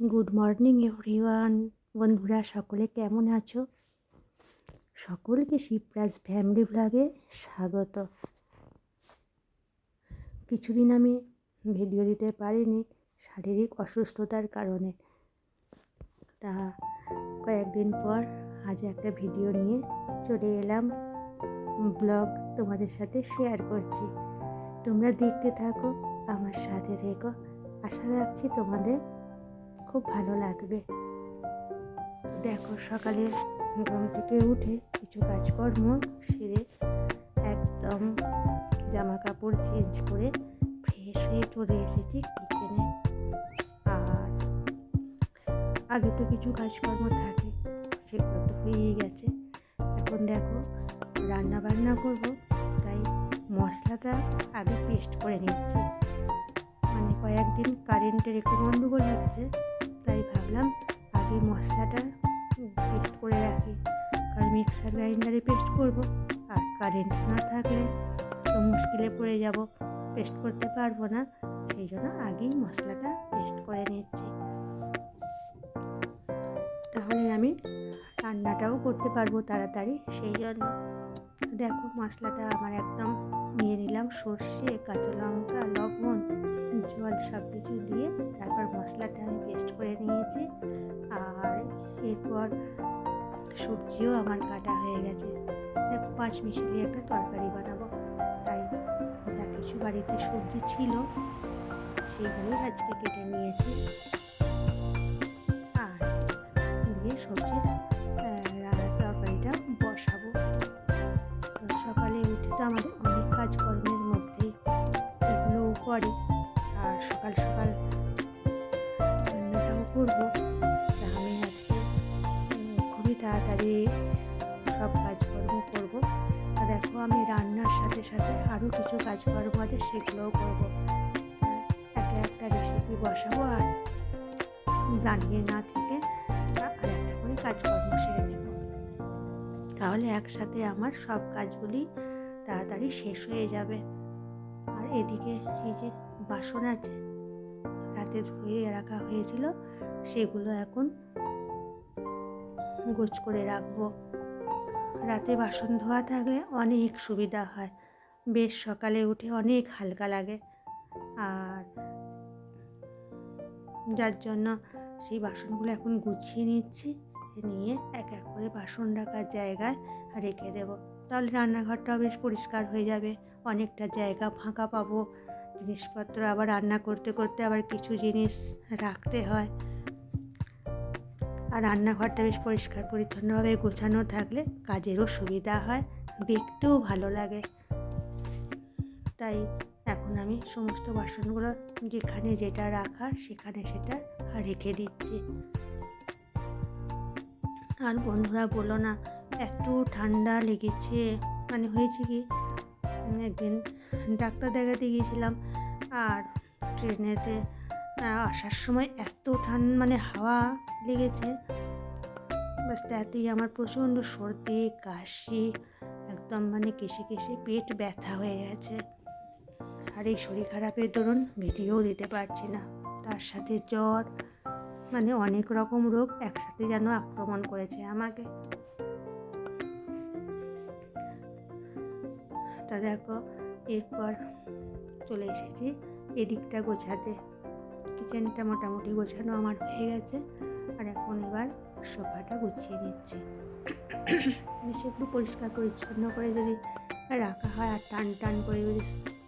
Good morning everyone বন্ধুরা, সকলে কেমন আছো? সকলকে শিবরাজ ফ্যামিলি ব্লগে স্বাগত। কিছুদিন আমি ভিডিও দিতে পারিনি শারীরিক অসুস্থতার কারণে। তা কয়েকদিন পর আজ একটা ভিডিও নিয়ে চলে এলাম। ব্লগ তোমাদের সাথে শেয়ার করছি। তোমরা দেখতে থাকো, আমার সাথে থেকো। আশা রাখছি তোমাদের খুব ভালো লাগবে। দেখো, সকালে ঘুম থেকে উঠে কিছু কাজকর্ম সেরে একদম জামা কাপড় চেঞ্জ করে ফ্রেশ হয়ে চলে এসেছি কিচেনে আর আগে তো কিছু কাজকর্ম থাকে, সেগুলো তো হয়েই গেছে। এখন দেখো রান্না বান্না করব, তাই মশলাটা আগে পেস্ট করে নিচ্ছি। মানে কয়েকদিন কারেন্টের একটু গন্ডগোল হচ্ছে, তাই ভাবলাম আগে মশলাটা পেস্ট করে রাখি। কারণ মিক্সার গ্রাইন্ডারে পেস্ট করব, আর কারেন্ট না থাকলে তো মুশকিলে পড়ে যাব। পেস্ট করতে পারব না, সেই জন্য আগেই মশলাটা পেস্ট করে নিচ্ছি। তাহলে আমি রান্নাটাও করতে পারব তাড়াতাড়ি, সেই জন্য। দেখো মশলাটা আমার একদম নিয়ে নিলাম সর্ষে, কাঁচা লঙ্কা, লবণ, জল সব কিছু দিয়ে তারপর মশলাটা আমি পেস্ট করে নিয়েছি। আর এরপর সবজিও আমার কাটা হয়ে গেছে। দেখো, পাঁচ মিশিয়ে একটা তরকারি বানাবো। তাই যা কিছু বাড়িতে সবজি ছিল, সেগুলোই আজকে কেটে নিয়েছি। আরও কিছু কাজকর্ম আছে সেগুলোও করব। একটা একটা রেসিপি বসাবো আর দাঁড়িয়ে না থেকে আর একটা করে কাজকর্ম সেরে নেব। তাহলে একসাথে আমার সব কাজগুলি তাড়াতাড়ি শেষ হয়ে যাবে। আর এদিকে এই যে বাসন আছে, রাতে ধুয়ে রাখা হয়েছিল, সেগুলো এখন গোছ করে রাখব। রাতে বাসন ধোয়া থাকলে অনেক সুবিধা হয়। বেশ সকালে উঠে অনেক হালকা লাগে। আর যার জন্য সেই বাসনগুলো এখন গুছিয়ে নিচ্ছি, নিয়ে এক এক করে বাসন রাখার জায়গায় রেখে দেব। তাহলে রান্নাঘরটাও বেশ পরিষ্কার হয়ে যাবে, অনেকটা জায়গা ফাঁকা পাবো। জিনিসপত্র আবার রান্না করতে করতে আবার কিছু জিনিস রাখতে হয়। আর রান্নাঘরটা বেশ পরিষ্কার পরিচ্ছন্নভাবে গোছানো থাকলে কাজেরও সুবিধা হয়, দেখতেও ভালো লাগে। তাই এখন আমি সমস্ত বাসনগুলো যেখানে যেটা রাখার সেখানে সেটা রেখে দিচ্ছি। আর বন্ধুরা বলো না, একটু ঠান্ডা লেগেছে মানে হয়েছে কি একদিন ডাক্তার দেখাতে গিয়েছিলাম আর ট্রেনেতে আসার সময় এত ঠান্ডা মানে হাওয়া লেগেছে বাস তাতেই আমার প্রচণ্ড সর্দি, কাশি, একদম মানে কেসে কেসে পেট ব্যথা হয়ে গেছে। আর এই শরীর খারাপের দরুন ভিডিও দিতে পারছি না। তার সাথে জ্বর মানে অনেক রকম রোগ একসাথে যেন আক্রমণ করেছে আমাকে। তা দেখো, এরপর চলে এসেছি এদিকটা গোছাতে। কিচেনটা মোটামুটি গোছানো আমার হয়ে গেছে, আর এখন এবার সোফাটা গুছিয়ে নিচ্ছি। বেশ একটু পরিষ্কার পরিচ্ছন্ন করে যদি রাখা হয় আর টান টান করে যদি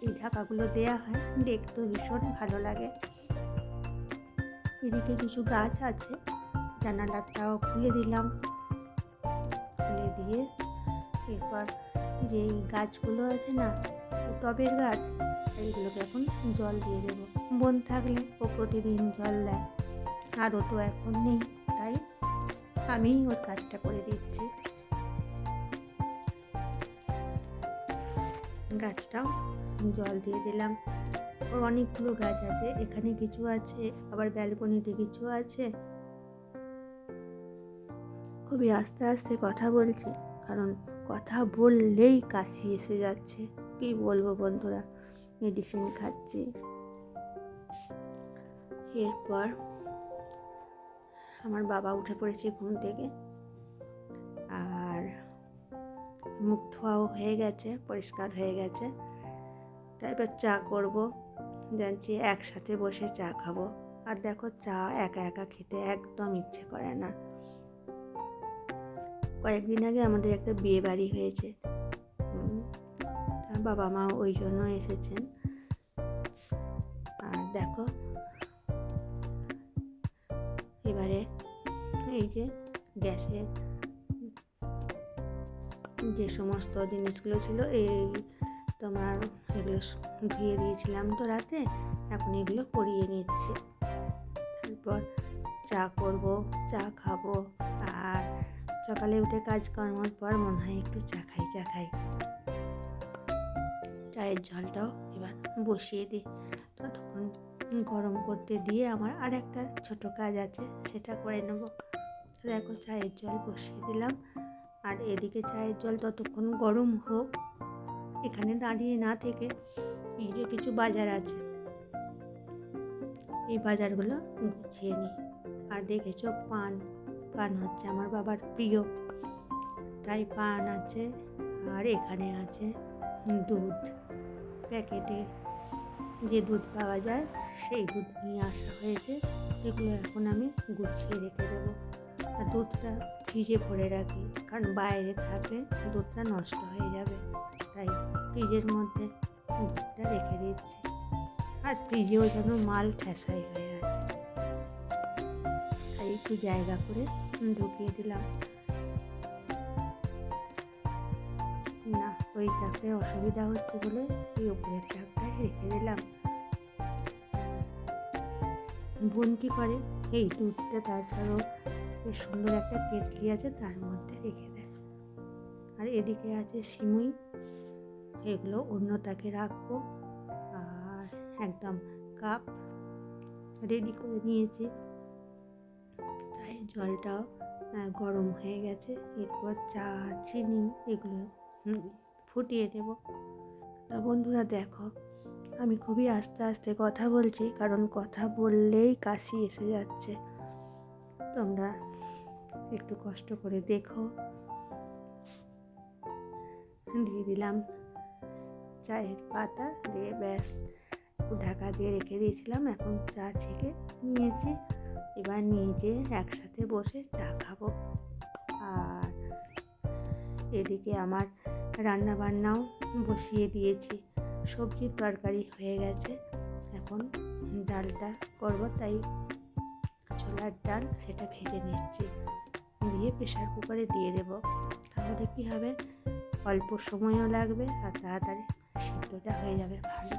এই ঢাকাগুলো দেওয়া হয় দেখতে ভীষণ ভালো লাগে। এদিকে কিছু গাছ আছে, জানালাটাও খুলে দিলাম। খুলে দিয়ে এরপর যে গাছগুলো আছে না টবের গাছ এইগুলোকে এখন জল দিয়ে দেবো। বন থাকলে ও প্রতিদিন জল দেয়, আর ও তো এখন নেই, তাই আমি ওর কাজটা করে দিচ্ছি। গাছটাও জল দিয়ে দিলাম। অনেকগুলো গাছ আছে, এখানে কিছু আছে, আবার ব্যালকনিতে কিছু আছে। খুবই আস্তে আস্তে কথা বলছি, কারণ কথা বললেই কাশি এসে যাচ্ছে। কি বলব বন্ধুরা মেডিসিন খাচ্ছি। এরপর আমার বাবা উঠে পড়েছে ঘুম থেকে, আর মুখ ধোয়াও হয়ে গেছে, পরিষ্কার হয়ে গেছে। তারপর চা করব। জানছি একসাথে বসে চা খাব। আর দেখো চা একা একা খেতে একদম ইচ্ছে করে না। কয়েকদিন আগে আমাদের একটা বিয়ে বাড়ি হয়েছে। বাবা মা ওই জন্য এসেছেন। আর দেখো, এবারে এই যে গ্যাসে যে সমস্ত জিনিসগুলো ছিল, এই তোমার এগুলো ধুয়ে দিয়েছিলাম তো রাতে, এখন এগুলো করিয়ে নিচ্ছি। তারপর চা করব, চা খাব, আর সকালে উঠে কাজ করার পর মনে হয় একটু চা খাই চা খাই। চায়ের জলটাও এবার বসিয়ে দিই। ততক্ষণ গরম করতে দিয়ে আমার আর একটা ছোট কাজ আছে, সেটা করে নেব। দেখো, চায়ের জল বসিয়ে দিলাম। আর এদিকে চায়ের জল ততক্ষণ গরম হোক এখানে দাঁড়িয়ে না থেকে এই যে কিছু বাজার আছে, এই বাজারগুলো গুছিয়ে নিই। আর দেখেছ পান পান হচ্ছে আমার বাবার প্রিয়। তাই পান আছে, আর এখানে আছে দুধ। প্যাকেটে যে দুধ পাওয়া যায়, সেই দুধ নিয়ে আসা হয়েছে। এগুলো এখন আমি গুছিয়ে রেখে দেবো। আর দুধটা ফ্রিজে ভরে রাখি। কারণ বাইরে থাকলে দুধটা নষ্ট হয়ে যাবে। তাই ফ্রিজের মধ্যে দুধটা রেখে দিচ্ছি। আর ফ্রিজেও যেন মাল ঠেসাই হয়ে আছে। তাই একটু জায়গা করে ঢুকিয়ে দিলাম। না, ওই চাপে অসুবিধা হচ্ছে বলে ওই উপরের চাপটায় রেখে দিলাম। বোন কি করে? এই দুধটা তারপরেও বেশ সুন্দর একটা কেটলি আছে, তার মধ্যে রেখে দেয় আর এদিকে আছে সিমুই, এগুলো অন্য তাকে রাখব। আর একদম কাপ রেডি করে নিয়েছি। তাই জলটাও গরম হয়ে গেছে। এরপর চা, চিনি এগুলো ফুটিয়ে নেব। তা বন্ধুরা দেখো, আমি খুবই আস্তে আস্তে কথা বলছি, কারণ কথা বললেই কাশি এসে যাচ্ছে। তোমরা একটু কষ্ট করে দেখো। দিয়ে দিলাম চায়ের পাতা দিয়ে ব্যাস, ঢাকা দিয়ে রেখে দিয়েছিলাম। এখন চা ছেঁকে নিয়েছি। এবার নিজে একসাথে বসে চা খাব। আর এদিকে আমার রান্না বান্নাও বসিয়ে দিয়েছি। সবজির তরকারি হয়ে গেছে। এখন ডালটা করব, তাই ছোলার ডাল সেটা ভেজে নিচ্ছি। দিয়ে প্রেশার কুকারে দিয়ে দেব। তাহলে কি হবে? অল্প সময়ও লাগবে আর তাড়াতাড়ি সিদ্ধটা হয়ে যাবে ভালো।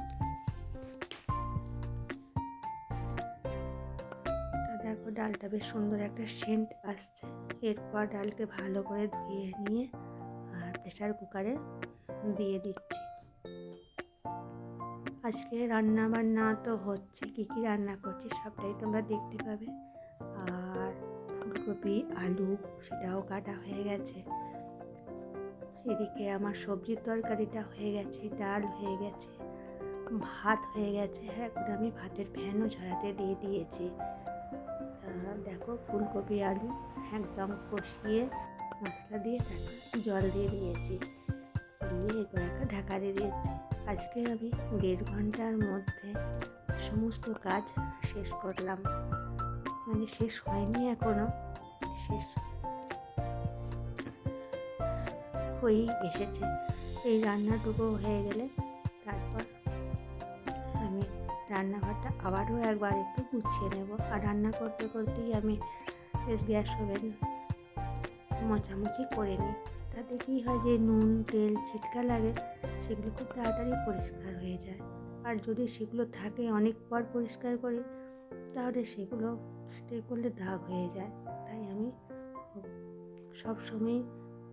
দেখো ডালটা বেশ সুন্দর একটা সেন্ট আসছে। এরপর ডালকে ভালো করে ধুয়ে নিয়ে আর প্রেশার কুকারে দিয়ে দিচ্ছি। আজকে রান্না বান্না তো হচ্ছে, কী কী রান্না করছি সবটাই তোমরা দেখতে পাবে। ফুলকপি আলু, সেটাও কাটা হয়ে গেছে। এদিকে আমার সবজির তরকারিটা হয়ে গেছে, ডাল হয়ে গেছে, ভাত হয়ে গেছে। এখন আমি ভাতের ফ্যানও ঝরাতে দিয়ে দিয়েছি। দেখো ফুলকপি, আলু একদম কষিয়ে মশলা দিয়ে জল দিয়ে দিয়েছি। দিয়ে এরপর একটা ঢাকা দিয়ে দিয়েছি। আজকে আমি দেড় ঘণ্টার মধ্যে সমস্ত কাজ শেষ করলাম। মানে শেষ হয়নি এখনও। শেষ। হয়েই এসেছে। এই রান্নাটুকু হয়ে গেলে তারপর আমি রান্নাঘরটা আবারও একবার একটু গুছিয়ে নেব। আর রান্না করতে করতেই আমি গ্যাস ওভেন মোছামুছি করে নিই। তাতে কী হয় যে নুন, তেল ছিটকা লাগে, সেগুলো খুব তাড়াতাড়ি পরিষ্কার হয়ে যায়। আর যদি সেগুলো থাকে অনেক পর পরিষ্কার করি, তাহলে সেগুলো স্টে করলে দাগ হয়ে যায়। তাই আমি সব সময়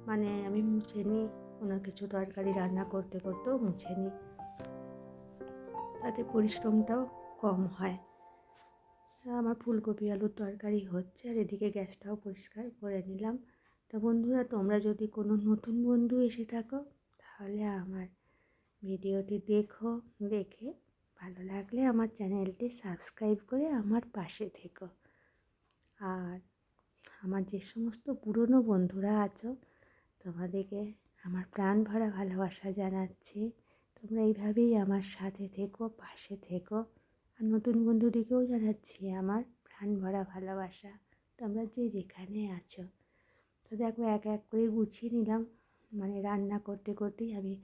মানে আমি মুছে নিই, কোনো কিছু তরকারি রান্না করতে করতেও মুছে নিই। তাতে পরিশ্রমটাও কম হয়। আমার ফুলকপি আলুর তরকারি হচ্ছে আর এদিকে গ্যাসটাও পরিষ্কার করে নিলাম। তা বন্ধুরা, তোমরা যদি কোনো নতুন বন্ধু এসে থাকো, তাহলে আমার ভিডিওটি দেখো, দেখে ভালো লাগলে আমার চ্যানেলটি সাবস্ক্রাইব করে আমার পাশে থেকো। আর আমার যে সমস্ত পুরনো বন্ধুরা আছো, তোমাদেরকে আমার প্রাণ ভরা ভালোবাসা জানাচ্ছি। তোমরা এইভাবেই আমার সাথে থেকো, পাশে থেকো। আর নতুন বন্ধুদিকেও জানাচ্ছি আমার প্রাণ ভরা ভালোবাসা। তোমরা যে যেখানে আছো। তো দেখো, এক এক করে গুছিয়ে নিলাম। মানে রান্না করতে করতেই আমি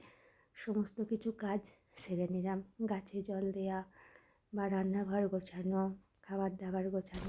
সমস্ত কিছু কাজ সেরে নিলাম। গাছে জল দেওয়া বা রান্নাঘর গোছানো খাবার দাবার গোছানো